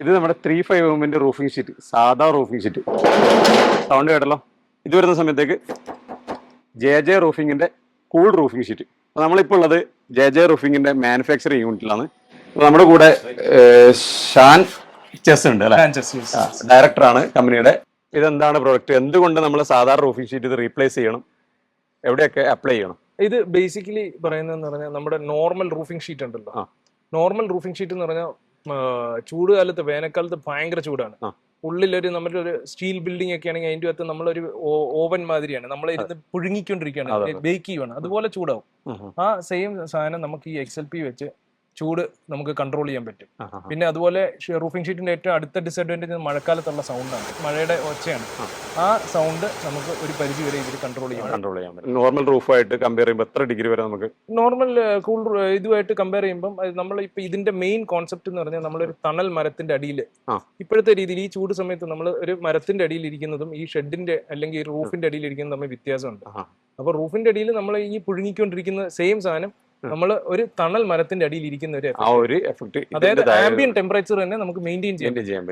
ഇത് നമ്മുടെ three five എമ്മിന്റെ റൂഫിംഗ് ഷീറ്റ് സാധാ റൂഫിംഗ് ഷീറ്റ് സൗണ്ട് കേട്ടല്ലോ? ഇത് വരുന്ന സമയത്തേക്ക് ജെ ജെ റൂഫിങ്ങിന്റെ കൂൾ റൂഫിംഗ് ഷീറ്റ് അപ്പോൾ നമ്മളിപ്പോൾ ഉള്ളത് ജെ ജെ റൂഫിങ്ങിന്റെ മാനുഫാക്ചറിങ് യൂണിറ്റിലാണ് അപ്പോൾ നമ്മുടെ കൂടെ ഷാൻ ചെസ് ഉണ്ട് അല്ലെ? ഡയറക്ടറാണ് കമ്പനിയുടെ. ഇതെന്താണ് പ്രോഡക്റ്റ് എന്തുകൊണ്ട് നമ്മൾ സാധാരണ റൂഫിംഗ് ഷീറ്റ് ഇത് റീപ്ലേസ് ചെയ്യണം? എവിടെയൊക്കെ അപ്ലൈ ചെയ്യണം? ഇത് ബേസിക്കലി പറയുന്നതെന്ന് പറഞ്ഞാൽ നമ്മുടെ നോർമൽ റൂഫിംഗ് ഷീറ്റ് ഉണ്ടല്ലോ. നോർമൽ റൂഫിംഗ് ഷീറ്റ് എന്ന് പറഞ്ഞാൽ ചൂട് കാലത്ത് വേനൽക്കാലത്ത് ഭയങ്കര ചൂടാണ്. ഉള്ളിലൊരു നമ്മുടെ ഒരു സ്റ്റീൽ ബിൽഡിംഗ് ഒക്കെ ആണെങ്കിൽ അതിന്റെ അകത്ത് നമ്മളൊരു ഓവൻ മാതിരിയാണ്. നമ്മൾ ഇരുന്ന് പുഴുങ്ങിക്കൊണ്ടിരിക്കുകയാണ്. ബേക്ക് ചെയ്യുവാണ്. അതുപോലെ ചൂടാവും. ആ സെയിം സാധനം നമുക്ക് ഈ എക്സ് എൽ പി വെച്ച് ചൂട് നമുക്ക് കൺട്രോൾ ചെയ്യാൻ പറ്റും. പിന്നെ അതുപോലെ റൂഫിംഗ് ഷീറ്റിന്റെ ഏറ്റവും അടുത്ത ഡിസഡ്വാന്റേജ് മഴക്കാലത്തുള്ള സൗണ്ടാണ് മഴയുടെ ഒച്ചയാണ്. ആ. സൗണ്ട് നമുക്ക് ഒരു പരിധി വരെ ഇതിൽ കൺട്രോൾ ചെയ്യാൻ കൺട്രോൾ ചെയ്യാൻ പറ്റും. നോർമൽ റൂഫായിട്ട് കമ്പയർ ചെയ്യുമ്പോൾ എത്ര ഡിഗ്രി വരെ നമുക്ക് നോർമൽ കൂൾ ഇതുമായിട്ട് കമ്പയർ ചെയ്യുമ്പോൾ നമ്മൾ ഇപ്പൊ ഇതിന്റെ മെയിൻ കോൺസെപ്റ്റ് എന്ന് പറഞ്ഞാൽ നമ്മളൊരു തണൽ മരത്തിന്റെ അടിയിൽ ഇപ്പോഴത്തെ രീതിയിൽ ഈ ചൂട് സമയത്ത് നമ്മൾ ഒരു മരത്തിന്റെ അടിയിൽ ഇരിക്കുന്നതും ഈ ഷെഡിന്റെ അല്ലെങ്കിൽ റൂഫിന്റെ അടിയിൽ ഇരിക്കുന്നതും തമ്മിൽ വ്യത്യാസമുണ്ട്. അപ്പൊ റൂഫിന്റെ അടിയിൽ നമ്മൾ ഈ പുഴുങ്ങിക്കൊണ്ടിരിക്കുന്ന സെയിം സാധനം നമ്മൾ ഒരു തണൽ മരത്തിന്റെ അടിയിൽ ഇരിക്കുന്ന ഒരു എഫക്ട് അതായത് ആംബിയൻ ടെമ്പറേച്ചർ തന്നെ നമുക്ക് മെയിന്റെയിൻ ചെയ്യാം ചെയ്യാൻ പറ്റും.